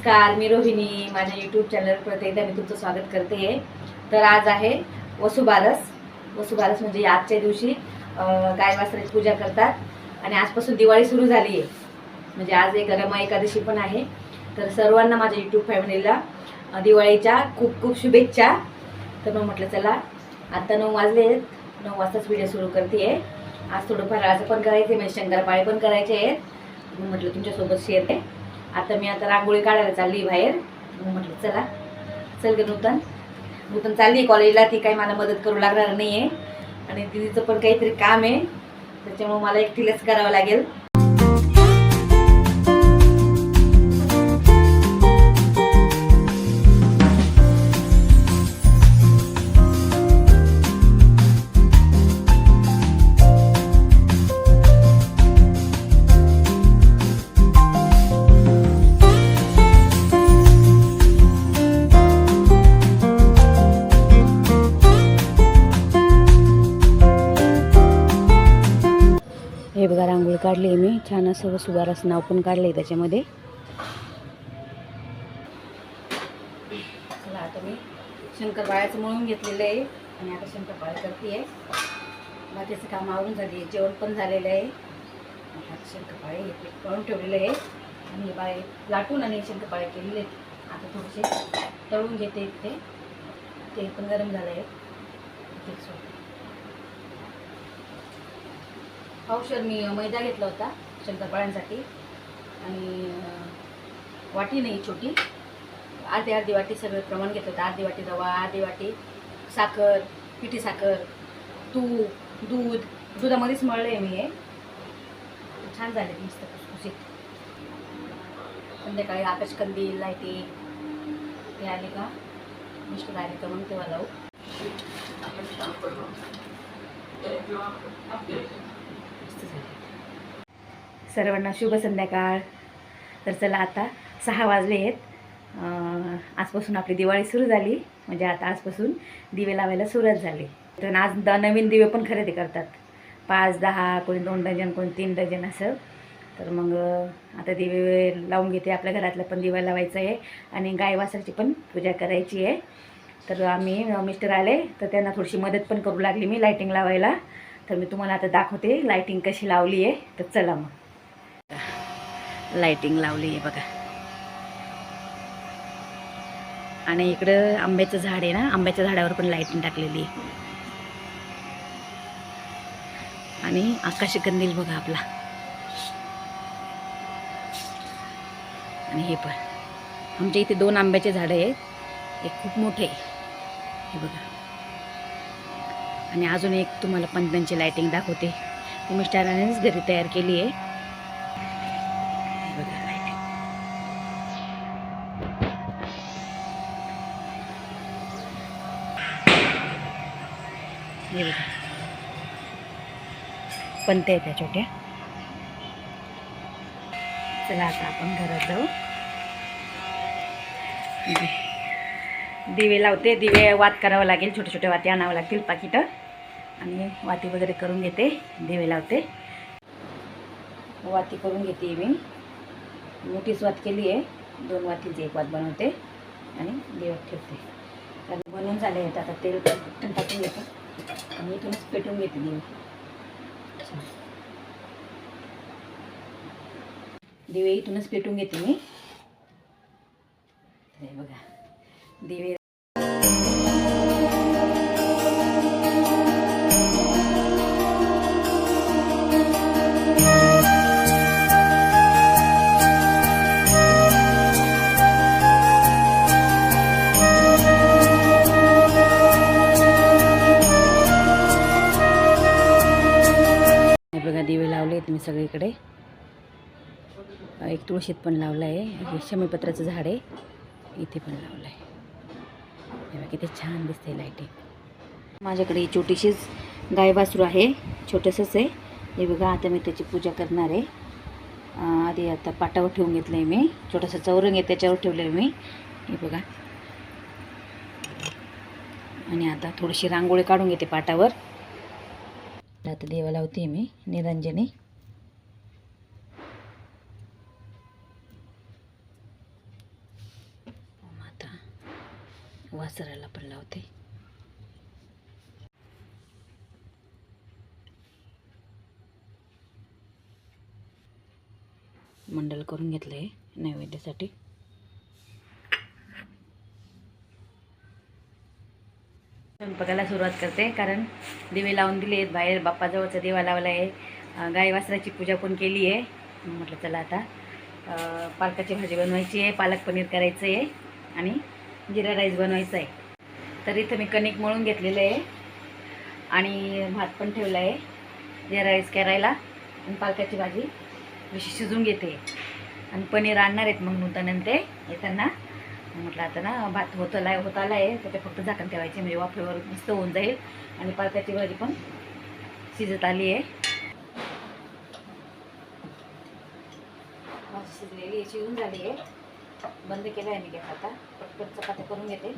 नमस्कार मी रोहिणी. माझ्या YouTube channel परत एकदा मी तुमचं स्वागत करते. तर आज आहे वसुबारस वसुबारस म्हणजे आजच्या दिवशी गाय वासराची पूजा करतात. आणि आजपासून दिवाळी सुरू झाली आहे. म्हणजे आज एक रमा एकादशी पण आहे. तर सर्वांना माझ्या यूट्यूब फॅमिलीला दिवाळीच्या खूप खूप शुभेच्छा. तर मग म्हटलं चला आत्ता नऊ वाजले आहेत. नऊ वाजताच व्हिडिओ सुरू करते आहे. आज थोडं फराळाचं पण करायचं आहे म्हणजे शंकरपाळे पण करायचे आहेत. म्हटलं तुमच्यासोबत शेअर आहे आता मी आता रांगोळी काढायला चालली बाहेर. मग म्हटलं चला चल गे नूतन. नूतन चालली कॉलेजला ती काही मला मदत करू लागणार नाही आहे आणि तिचं पण काहीतरी काम आहे. त्याच्यामुळं मला एकटीलाच करावं लागेल. बघा रांगोळी काढली आहे मी. छान असं सुबारास नाव पण काढलं आहे त्याच्यामध्ये. चला आता मी शंकरपाळ्याचं मळून घेतलेलं आहे आणि आता शंकरपाळ्या करते आहे. बाकीचं काम आवरून झाली आहे. जेवण पण झालेलं आहे. आता शंकरपाळे हे पीठ करून ठेवलेलं आहे. आणि हे बाळे लाटून आणि शंकरपाळे केलेले आहेत. आता थोडेसे तळून घेते ते पण गरम झालं आहे तेल सोडते पावशर मी मैदा घेतला होता शंकरपाळ्यांसाठी. आणि वाटी नाही छोटी. अर्धी अर्धी वाटी सगळं प्रमाण घेतलं होतं. अर्धी वाटी रवा अर्धी वाटी साखर पिठी साखर तूप दूध. दुधामध्येच मळलं आहे मी हे. छान झाले मस्त खुसखुशीत. संध्याकाळी आकाश लायटी लाईटी ते आले का? मिस्टर आले तर मग तेव्हा लावू मस्त झाली सर्वांना शुभ संध्याकाळ. तर चला आता सहा वाजले आहेत. आजपासून आपली दिवाळी सुरू झाली. म्हणजे आता आजपासून दिवे लावायला सुरुवात झाली. तर आज द नवीन दिवे पण खरेदी करतात. पाच दहा कोणी दोन डझन कोणी तीन डझन असं. तर मग आता दिवे लावून घेते. आपल्या घरातलं पण दिवा लावायचं आहे. आणि गायवासाची पण पूजा करायची आहे. तर आम्ही मिस्टर आले. तर त्यांना थोडीशी मदत पण करू लागली मी लाईटिंग लावायला. तर मी तुम्हाला आता दाखवते लायटिंग कशी लावली आहे. तर चला मग. लायटिंग लावली आहे बघा. आणि इकडं आंब्याचं झाड आहे ना आंब्याच्या झाडावर पण लाईटिंग टाकलेली आहे. आणि आकाशी कंदील बघा आपला. आणि हे पण. आमच्या इथे दोन आंब्याचे झाडं आहेत. एक खूप मोठे आहे. हे बघा. आणि अजून एक तुम्हाला पंतांची लाईटिंग दाखवते. ती मिस्टरांनीच घरी तयार केली आहे. हे बघा. हे बघा त्या छोट्या. चला आता आपण घरात जाऊ. दिवे लावते. दिवे वात करावं लागेल. छोटे छोटे वाती आणावं लागतील पाकिटं. आणि वाती वगैरे करून घेते दिवे लावते. वाती करून घेते मी. मोठीच वात केली आहे. दोन वातीची एक वात बनवते आणि दिवस ठेवते. कारण बनवून झाले आहेत. आता तेल पण टाकून घेते. आणि इथूनच पेटून घेते दिवे. दिवे इथूनच पेटून घेते मी. बघा. दिवे बघा दिवे लावले आहेत मी सगळीकडे. एक तुळशीत पण लावलं आहे. हे शमीपत्राचं झाड आहे. इथे पण लावलं आहे. बघा किती छान दिसते लाईटिंग माझ्याकडे ही छोटीशीच गाय वासरू आहे. छोटंसंच आहे. हे बघा आता मी त्याची पूजा करणार आहे. आधी आता पाटावर ठेवून घेतलं आहे मी. छोटंसं चौरंग आहे त्याच्यावर ठेवलं आहे मी. हे बघा. आणि आता थोडीशी रांगोळी काढून घेते पाटावर. आता देवा लावते मी निरंजनी. आता वासराला पण लावते. मंडल करून घेतलं आहे नैवेद्यासाठी. स्वयंपाकाला सुरुवात करते. कारण दिवे लावून दिले आहेत बाहेर. बाप्पाजवळचा दिवा लावला आहे. गाई वासराची पूजा पण केली आहे. म्हटलं चला आता पालकाची भाजी बनवायची आहे. पालक पनीर करायचं आहे. आणि जिरा राईस बनवायचा आहे. तर इथं मी कणिक मळून घेतलेलं आहे. आणि भात पण ठेवला आहे. जिरा राईस करायला. आणि पालकाची भाजी अशी शिजून घेते. आणि पनीर आणणार आहेत मग नूतनंतर ते येताना म्हटलं आता ना भात होत आलाय होत आलाय आहे फक्त झाकण ठेवायचे म्हणजे वाफेवर मस्त होऊन जाईल. आणि पालकाची भाजी पण शिजत आली आहे. शिजलेली शिवून शिजून झाली आहे. बंद केलं आहे मी गॅस आता. पटपट चपात्या करून घेते.